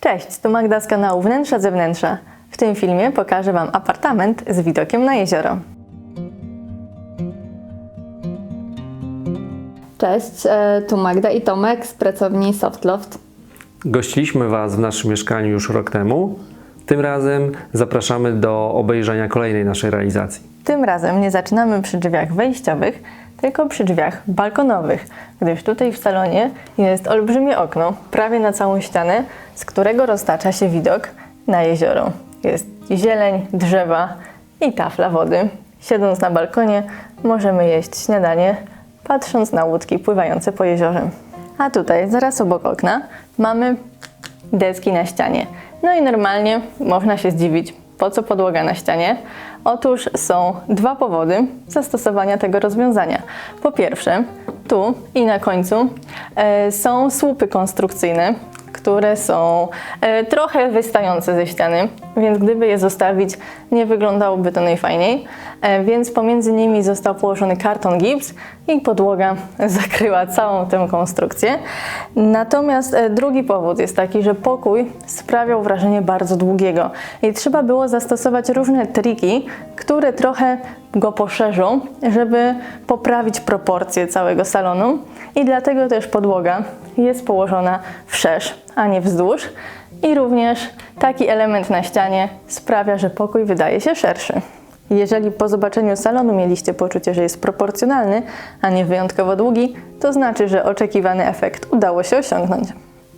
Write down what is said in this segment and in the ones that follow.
Cześć, tu Magda z kanału Wnętrza Zewnętrza. W tym filmie pokażę Wam apartament z widokiem na jezioro. Cześć, e, tu Magda i Tomek z pracowni Softloft. Gościliśmy Was w naszym mieszkaniu już rok temu. Tym razem zapraszamy do obejrzenia kolejnej naszej realizacji. Tym razem nie zaczynamy przy drzwiach wejściowych, tylko przy drzwiach balkonowych, gdyż tutaj w salonie jest olbrzymie okno, prawie na całą ścianę, z którego roztacza się widok na jezioro. Jest zieleń, drzewa i tafla wody. Siedząc na balkonie, możemy jeść śniadanie, patrząc na łódki pływające po jeziorze. A tutaj, zaraz obok okna, mamy deski na ścianie. No i normalnie można się zdziwić, po co podłoga na ścianie. Otóż są dwa powody zastosowania tego rozwiązania. Po pierwsze, tu i na końcu e, są słupy konstrukcyjne, które są e, trochę wystające ze ściany, więc gdyby je zostawić, nie wyglądałoby to najfajniej. E, więc pomiędzy nimi został położony karton gips i podłoga zakryła całą tę konstrukcję. Natomiast e, drugi powód jest taki, że pokój sprawiał wrażenie bardzo długiego i trzeba było zastosować różne triki, które trochę go poszerzą, żeby poprawić proporcje całego salonu i dlatego też podłoga jest położona wszerz, a nie wzdłuż i również taki element na ścianie sprawia, że pokój wydaje się szerszy. Jeżeli po zobaczeniu salonu mieliście poczucie, że jest proporcjonalny, a nie wyjątkowo długi, to znaczy, że oczekiwany efekt udało się osiągnąć.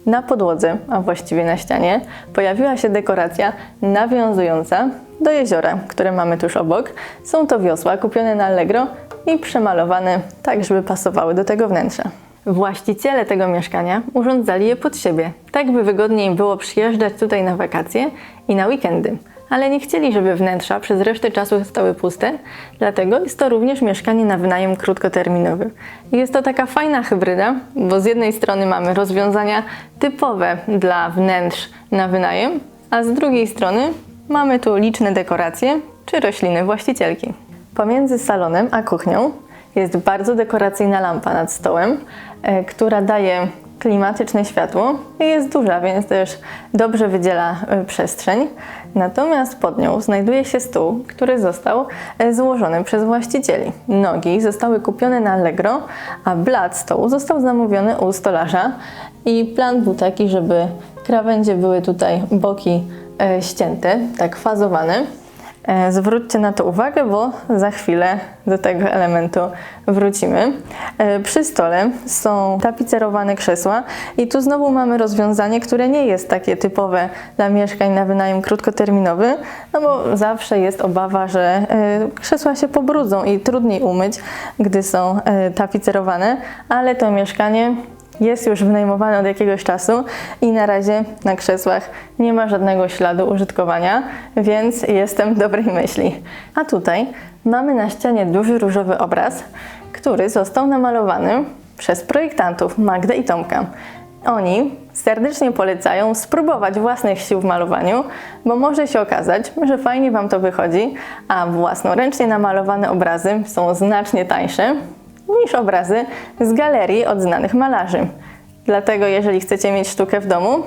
Na podłodze, a właściwie na ścianie, pojawiła się dekoracja nawiązująca do jeziora, które mamy tuż obok. Są to wiosła kupione na Allegro i przemalowane tak, żeby pasowały do tego wnętrza. Właściciele tego mieszkania urządzali je pod siebie, tak by wygodniej było przyjeżdżać tutaj na wakacje i na weekendy. Ale nie chcieli, żeby wnętrza przez resztę czasu stały puste, dlatego jest to również mieszkanie na wynajem krótkoterminowy. Jest to taka fajna hybryda, bo z jednej strony mamy rozwiązania typowe dla wnętrz na wynajem, a z drugiej strony mamy tu liczne dekoracje czy rośliny właścicielki. Pomiędzy salonem a kuchnią jest bardzo dekoracyjna lampa nad stołem, e, która daje klimatyczne światło i jest duża, więc też dobrze wydziela e, przestrzeń. Natomiast pod nią znajduje się stół, który został e, złożony przez właścicieli. Nogi zostały kupione na Allegro, a blat stołu został zamówiony u stolarza i plan był taki, żeby krawędzie były tutaj boki e, ścięte, tak fazowane. E, Zwróćcie na to uwagę, bo za chwilę do tego elementu wrócimy. E, Przy stole są tapicerowane krzesła i tu znowu mamy rozwiązanie, które nie jest takie typowe dla mieszkań na wynajem krótkoterminowy, no bo zawsze jest obawa, że krzesła się pobrudzą i trudniej umyć, gdy są tapicerowane, ale to mieszkanie jest już wynajmowany od jakiegoś czasu i na razie na krzesłach nie ma żadnego śladu użytkowania, więc jestem dobrej myśli. A tutaj mamy na ścianie duży różowy obraz, który został namalowany przez projektantów Magdę i Tomka. Oni serdecznie polecają spróbować własnych sił w malowaniu, bo może się okazać, że fajnie Wam to wychodzi, a własnoręcznie namalowane obrazy są znacznie tańsze niż obrazy z galerii od znanych malarzy. Dlatego, jeżeli chcecie mieć sztukę w domu,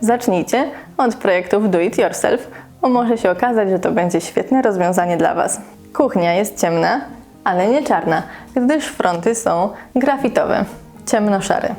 zacznijcie od projektów Do It Yourself, bo może się okazać, że to będzie świetne rozwiązanie dla Was. Kuchnia jest ciemna, ale nie czarna, gdyż fronty są grafitowe, ciemno-szare.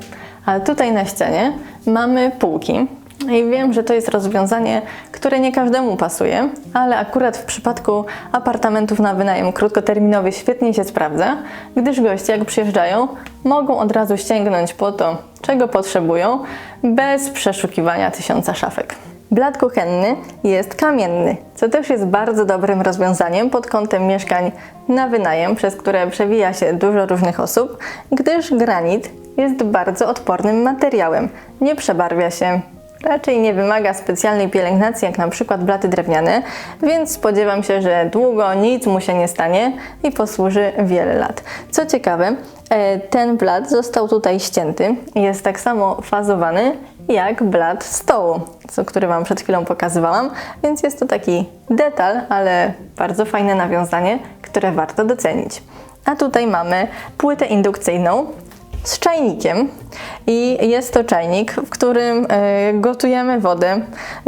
A tutaj na ścianie mamy półki, i wiem, że to jest rozwiązanie, które nie każdemu pasuje, ale akurat w przypadku apartamentów na wynajem krótkoterminowy świetnie się sprawdza, gdyż goście jak przyjeżdżają, mogą od razu sięgnąć po to, czego potrzebują, bez przeszukiwania tysiąca szafek. Blat kuchenny jest kamienny, co też jest bardzo dobrym rozwiązaniem pod kątem mieszkań na wynajem, przez które przewija się dużo różnych osób, gdyż granit jest bardzo odpornym materiałem, nie przebarwia się, raczej nie wymaga specjalnej pielęgnacji, jak na przykład blaty drewniane, więc spodziewam się, że długo nic mu się nie stanie i posłuży wiele lat. Co ciekawe, e, ten blat został tutaj ścięty i jest tak samo fazowany jak blat stołu, co który Wam przed chwilą pokazywałam, więc jest to taki detal, ale bardzo fajne nawiązanie, które warto docenić. A tutaj mamy płytę indukcyjną, z czajnikiem. I jest to czajnik, w którym e, gotujemy wodę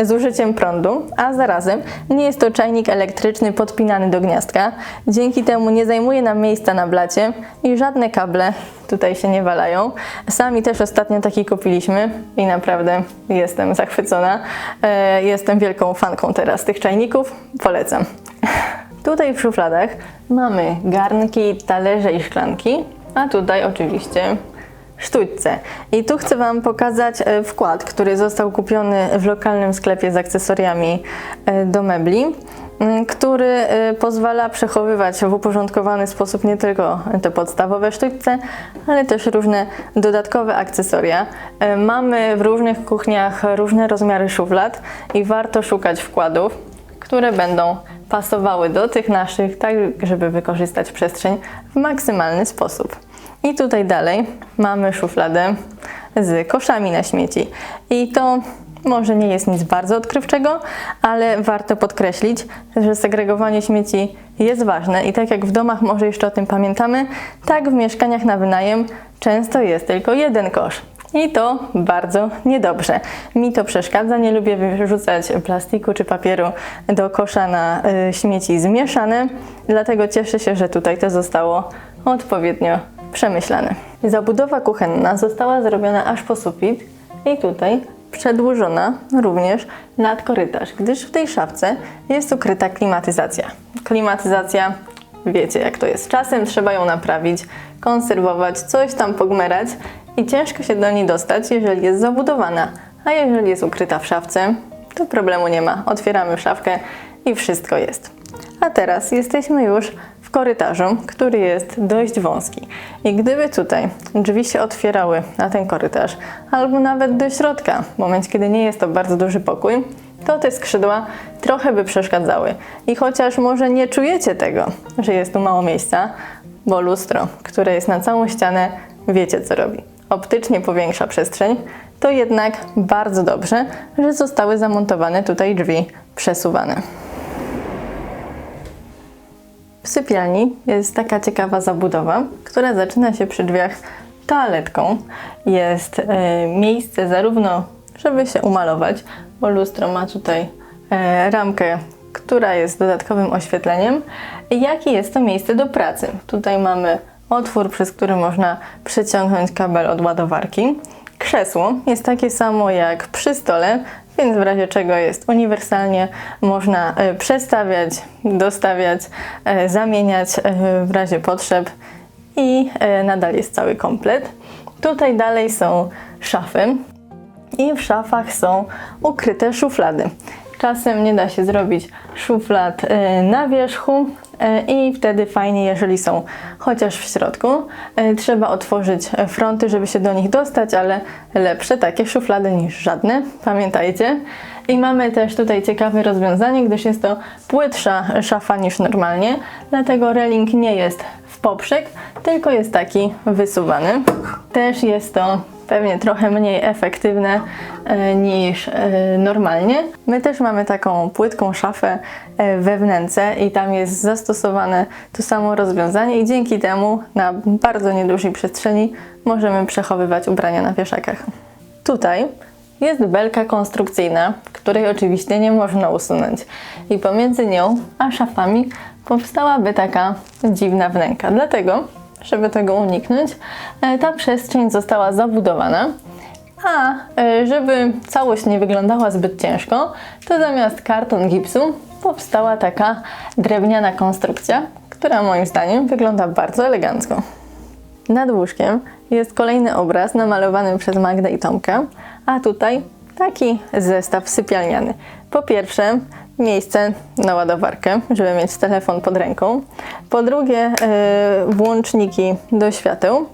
z użyciem prądu, a zarazem nie jest to czajnik elektryczny podpinany do gniazdka. Dzięki temu nie zajmuje nam miejsca na blacie i żadne kable tutaj się nie walają. Sami też ostatnio taki kupiliśmy i naprawdę jestem zachwycona. E, Jestem wielką fanką teraz tych czajników. Polecam. Tutaj w szufladach mamy garnki, talerze i szklanki, a tutaj oczywiście sztućce. I tu chcę Wam pokazać e, wkład, który został kupiony w lokalnym sklepie z akcesoriami e, do mebli, m, który e, pozwala przechowywać w uporządkowany sposób nie tylko te podstawowe sztućce, ale też różne dodatkowe akcesoria. Mamy w różnych kuchniach różne rozmiary szuflad i warto szukać wkładów, które będą pasowały do tych naszych, tak żeby wykorzystać przestrzeń w maksymalny sposób. I tutaj dalej mamy szufladę z koszami na śmieci. I to może nie jest nic bardzo odkrywczego, ale warto podkreślić, że segregowanie śmieci jest ważne i tak jak w domach może jeszcze o tym pamiętamy, tak w mieszkaniach na wynajem często jest tylko jeden kosz. I to bardzo niedobrze. Mi to przeszkadza, nie lubię wyrzucać plastiku czy papieru do kosza na y, śmieci zmieszane, dlatego cieszę się, że tutaj to zostało odpowiednio przemyślane. Zabudowa kuchenna została zrobiona aż po sufit i tutaj przedłużona również nad korytarz, gdyż w tej szafce jest ukryta klimatyzacja. Klimatyzacja, wiecie jak to jest, czasem trzeba ją naprawić, konserwować, coś tam pogmerać i ciężko się do niej dostać, jeżeli jest zabudowana, a jeżeli jest ukryta w szafce, to problemu nie ma. Otwieramy szafkę i wszystko jest. A teraz jesteśmy już w korytarzu, który jest dość wąski. I gdyby tutaj drzwi się otwierały na ten korytarz, albo nawet do środka, w momencie kiedy nie jest to bardzo duży pokój, to te skrzydła trochę by przeszkadzały. I chociaż może nie czujecie tego, że jest tu mało miejsca, bo lustro, które jest na całą ścianę, wiecie co robi. Optycznie powiększa przestrzeń, to jednak bardzo dobrze, że zostały zamontowane tutaj drzwi przesuwane. W sypialni jest taka ciekawa zabudowa, która zaczyna się przy drzwiach toaletką. Jest e, miejsce zarówno, żeby się umalować, bo lustro ma tutaj e, ramkę, która jest dodatkowym oświetleniem, jak i jest to miejsce do pracy. Tutaj mamy otwór, przez który można przeciągnąć kabel od ładowarki. Krzesło jest takie samo jak przy stole, więc w razie czego jest uniwersalnie, można e, przestawiać, dostawiać, e, zamieniać e, w razie potrzeb i nadal jest cały komplet. Tutaj dalej są szafy i w szafach są ukryte szuflady. Czasem nie da się zrobić szuflad na wierzchu i wtedy fajnie, jeżeli są chociaż w środku. E, Trzeba otworzyć e, fronty, żeby się do nich dostać, ale lepsze takie szuflady niż żadne, pamiętajcie. I mamy też tutaj ciekawe rozwiązanie, gdyż jest to płytsza szafa niż normalnie, dlatego reling nie jest w poprzek, tylko jest taki wysuwany. Też jest to pewnie trochę mniej efektywne e, niż e, normalnie. My też mamy taką płytką szafę e, we i tam jest zastosowane to samo rozwiązanie i dzięki temu na bardzo niedużej przestrzeni możemy przechowywać ubrania na wieszakach. Tutaj jest belka konstrukcyjna, której oczywiście nie można usunąć. I pomiędzy nią a szafami powstałaby taka dziwna wnęka. Dlatego, żeby tego uniknąć, e, ta przestrzeń została zabudowana. A e, żeby całość nie wyglądała zbyt ciężko, to zamiast karton gipsu powstała taka drewniana konstrukcja, która moim zdaniem wygląda bardzo elegancko. Nad łóżkiem jest kolejny obraz namalowany przez Magdę i Tomka, a tutaj taki zestaw sypialniany. Po pierwsze, miejsce na ładowarkę, żeby mieć telefon pod ręką. Po drugie, e, włączniki do świateł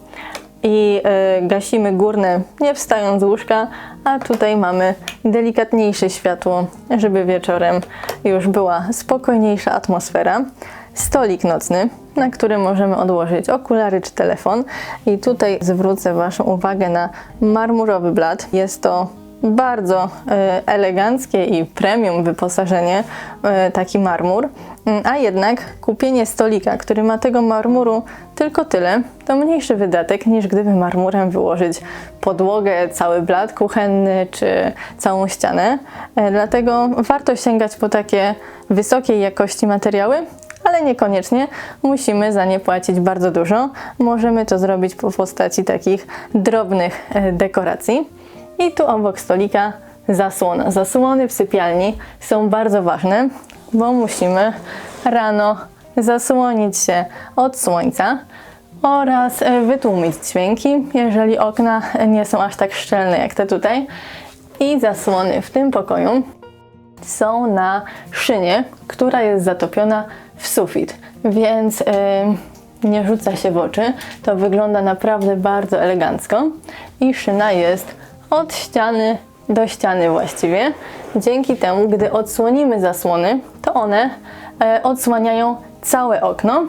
i e, gasimy górne nie wstając z łóżka, a tutaj mamy delikatniejsze światło, żeby wieczorem już była spokojniejsza atmosfera. Stolik nocny, na którym możemy odłożyć okulary czy telefon. I tutaj zwrócę Waszą uwagę na marmurowy blat. Jest to bardzo e, eleganckie i premium wyposażenie, e, taki marmur, Mm, a jednak kupienie stolika, który ma tego marmuru tylko tyle, to mniejszy wydatek niż gdyby marmurem wyłożyć podłogę, cały blat kuchenny czy całą ścianę. E, Dlatego warto sięgać po takie wysokiej jakości materiały, ale niekoniecznie musimy za nie płacić bardzo dużo. Możemy to zrobić po postaci takich drobnych dekoracji. I tu obok stolika zasłona. Zasłony w sypialni są bardzo ważne, bo musimy rano zasłonić się od słońca oraz wytłumić dźwięki, jeżeli okna nie są aż tak szczelne jak te tutaj. I zasłony w tym pokoju są na szynie, która jest zatopiona w sufit, więc yy, nie rzuca się w oczy. To wygląda naprawdę bardzo elegancko i szyna jest od ściany do ściany właściwie. Dzięki temu, gdy odsłonimy zasłony, to one e, odsłaniają całe okno,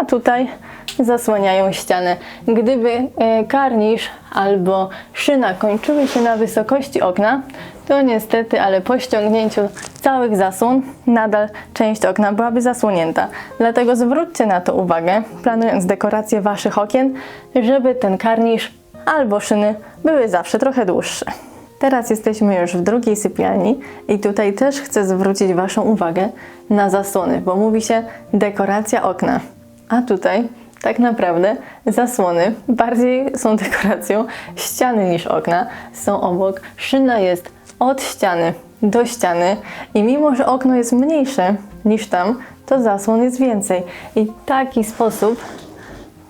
a tutaj zasłaniają ścianę. Gdyby e, karnisz albo szyna kończyły się na wysokości okna, to niestety, ale po ściągnięciu całych zasłon, nadal część okna byłaby zasłonięta. Dlatego zwróćcie na to uwagę, planując dekorację Waszych okien, żeby ten karnisz albo szyny były zawsze trochę dłuższe. Teraz jesteśmy już w drugiej sypialni i tutaj też chcę zwrócić Waszą uwagę na zasłony, bo mówi się dekoracja okna. A tutaj tak naprawdę zasłony bardziej są dekoracją ściany niż okna. Są obok, szyna jest od ściany do ściany i mimo, że okno jest mniejsze niż tam, to zasłon jest więcej. I taki sposób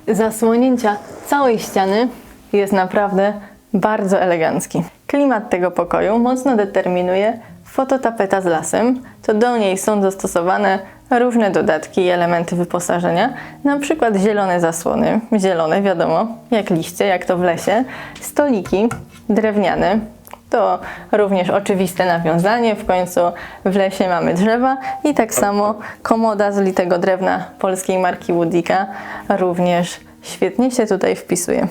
zasłonięcia całej ściany jest naprawdę bardzo elegancki. Klimat tego pokoju mocno determinuje fototapeta z lasem. To do niej są dostosowane różne dodatki i elementy wyposażenia, na przykład zielone zasłony, zielone wiadomo, jak liście, jak to w lesie, stoliki drewniane, to również oczywiste nawiązanie, w końcu w lesie mamy drzewa i tak samo komoda z litego drewna polskiej marki Woodika również świetnie się tutaj wpisuje.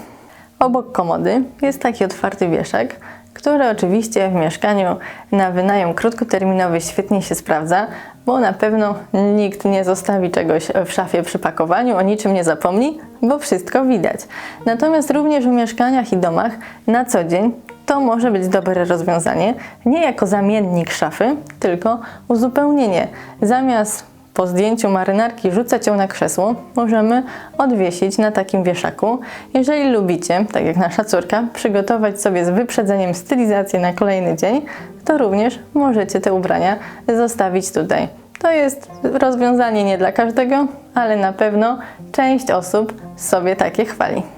Obok komody jest taki otwarty wieszak, który oczywiście w mieszkaniu na wynajem krótkoterminowy świetnie się sprawdza, bo na pewno nikt nie zostawi czegoś w szafie przy pakowaniu, o niczym nie zapomni, bo wszystko widać. Natomiast również w mieszkaniach i domach na co dzień to może być dobre rozwiązanie, nie jako zamiennik szafy, tylko uzupełnienie. Zamiast po zdjęciu marynarki rzucać ją na krzesło, możemy odwiesić na takim wieszaku. Jeżeli lubicie, tak jak nasza córka, przygotować sobie z wyprzedzeniem stylizację na kolejny dzień, to również możecie te ubrania zostawić tutaj. To jest rozwiązanie nie dla każdego, ale na pewno część osób sobie takie chwali.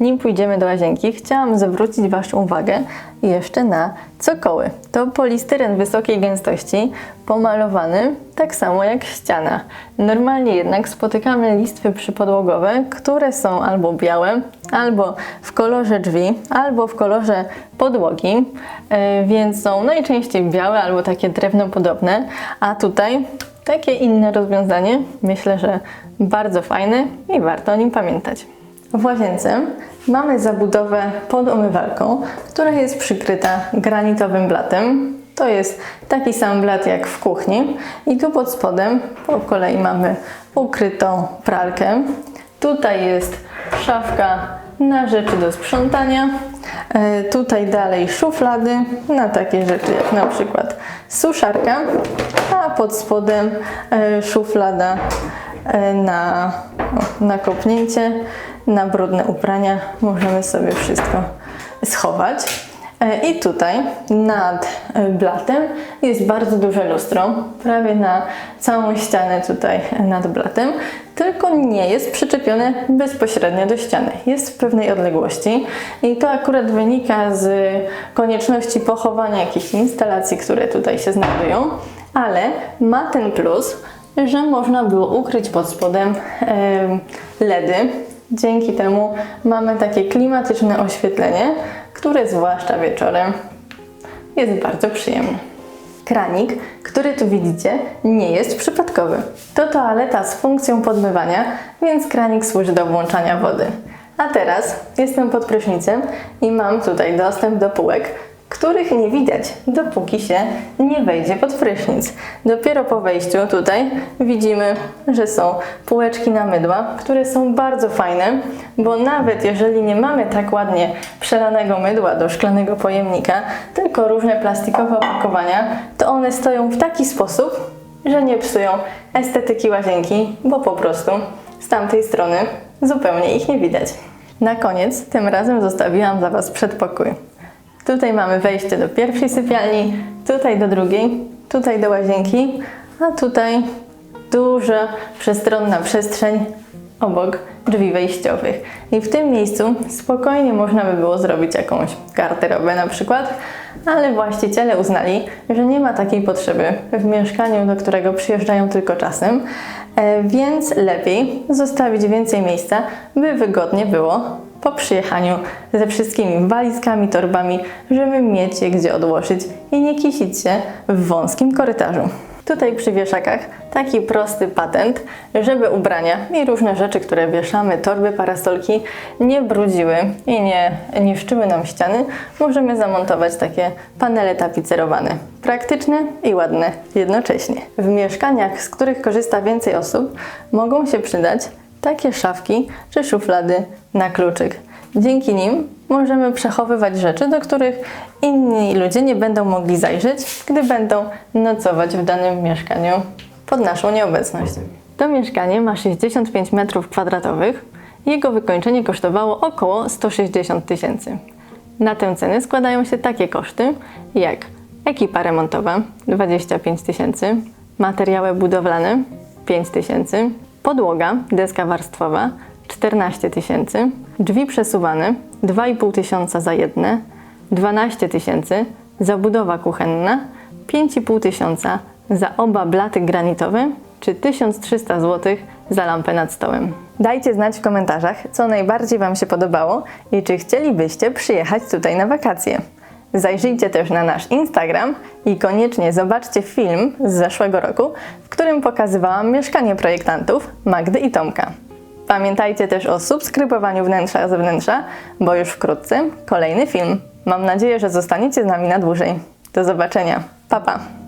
Nim pójdziemy do łazienki, chciałam zwrócić Waszą uwagę jeszcze na cokoły. To polistyren wysokiej gęstości, pomalowany tak samo jak ściana. Normalnie jednak spotykamy listwy przypodłogowe, które są albo białe, albo w kolorze drzwi, albo w kolorze podłogi, yy, więc są najczęściej białe albo takie drewnopodobne, a tutaj takie inne rozwiązanie, myślę, że bardzo fajne i warto o nim pamiętać. W łazience mamy zabudowę pod umywalką, która jest przykryta granitowym blatem. To jest taki sam blat jak w kuchni. I tu pod spodem po kolei mamy ukrytą pralkę. Tutaj jest szafka na rzeczy do sprzątania. E, Tutaj dalej szuflady na takie rzeczy jak na przykład suszarka, a pod spodem e, szuflada e, na, na kopnięcie, na brudne ubrania. Możemy sobie wszystko schować. E, I tutaj nad e, blatem jest bardzo duże lustro, prawie na całą ścianę tutaj nad blatem, tylko nie jest przyczepione bezpośrednio do ściany. Jest w pewnej odległości i to akurat wynika z konieczności pochowania jakichś instalacji, które tutaj się znajdują, ale ma ten plus, że można było ukryć pod spodem em, LEDy. Dzięki temu mamy takie klimatyczne oświetlenie, które zwłaszcza wieczorem jest bardzo przyjemne. Kranik, który tu widzicie, nie jest przypadkowy. To toaleta z funkcją podmywania, więc kranik służy do włączania wody. A teraz jestem pod prysznicem i mam tutaj dostęp do półek, których nie widać, dopóki się nie wejdzie pod prysznic. Dopiero po wejściu tutaj widzimy, że są półeczki na mydła, które są bardzo fajne, bo nawet jeżeli nie mamy tak ładnie przelanego mydła do szklanego pojemnika, tylko różne plastikowe opakowania, to one stoją w taki sposób, że nie psują estetyki łazienki, bo po prostu z tamtej strony zupełnie ich nie widać. Na koniec tym razem zostawiłam dla Was przedpokój. Tutaj mamy wejście do pierwszej sypialni, tutaj do drugiej, tutaj do łazienki, a tutaj duża, przestronna przestrzeń obok drzwi wejściowych. I w tym miejscu spokojnie można by było zrobić jakąś garderobę na przykład, ale właściciele uznali, że nie ma takiej potrzeby w mieszkaniu, do którego przyjeżdżają tylko czasem, e, więc lepiej zostawić więcej miejsca, by wygodnie było po przyjechaniu ze wszystkimi walizkami, torbami, żeby mieć je gdzie odłożyć i nie kisić się w wąskim korytarzu. Tutaj przy wieszakach taki prosty patent, żeby ubrania i różne rzeczy, które wieszamy, torby, parasolki, nie brudziły i nie niszczyły nam ściany, możemy zamontować takie panele tapicerowane. Praktyczne i ładne jednocześnie. W mieszkaniach, z których korzysta więcej osób, mogą się przydać takie szafki czy szuflady na kluczyk. Dzięki nim możemy przechowywać rzeczy, do których inni ludzie nie będą mogli zajrzeć, gdy będą nocować w danym mieszkaniu pod naszą nieobecność. To mieszkanie ma 65 m2. Jego wykończenie kosztowało około 160 tysięcy. Na tę cenę składają się takie koszty jak ekipa remontowa 25 tysięcy, materiały budowlane 5 tysięcy, podłoga, deska warstwowa 14 tysięcy, drzwi przesuwane 2,5 tysiąca za jedne, 12 tysięcy zabudowa kuchenna, 5,5 tysiąca za oba blaty granitowe, czy 1300 zł za lampę nad stołem. Dajcie znać w komentarzach, co najbardziej Wam się podobało i czy chcielibyście przyjechać tutaj na wakacje. Zajrzyjcie też na nasz Instagram i koniecznie zobaczcie film z zeszłego roku, w którym pokazywałam mieszkanie projektantów Magdy i Tomka. Pamiętajcie też o subskrybowaniu wnętrza zewnętrza, bo już wkrótce kolejny film. Mam nadzieję, że zostaniecie z nami na dłużej. Do zobaczenia. Pa pa!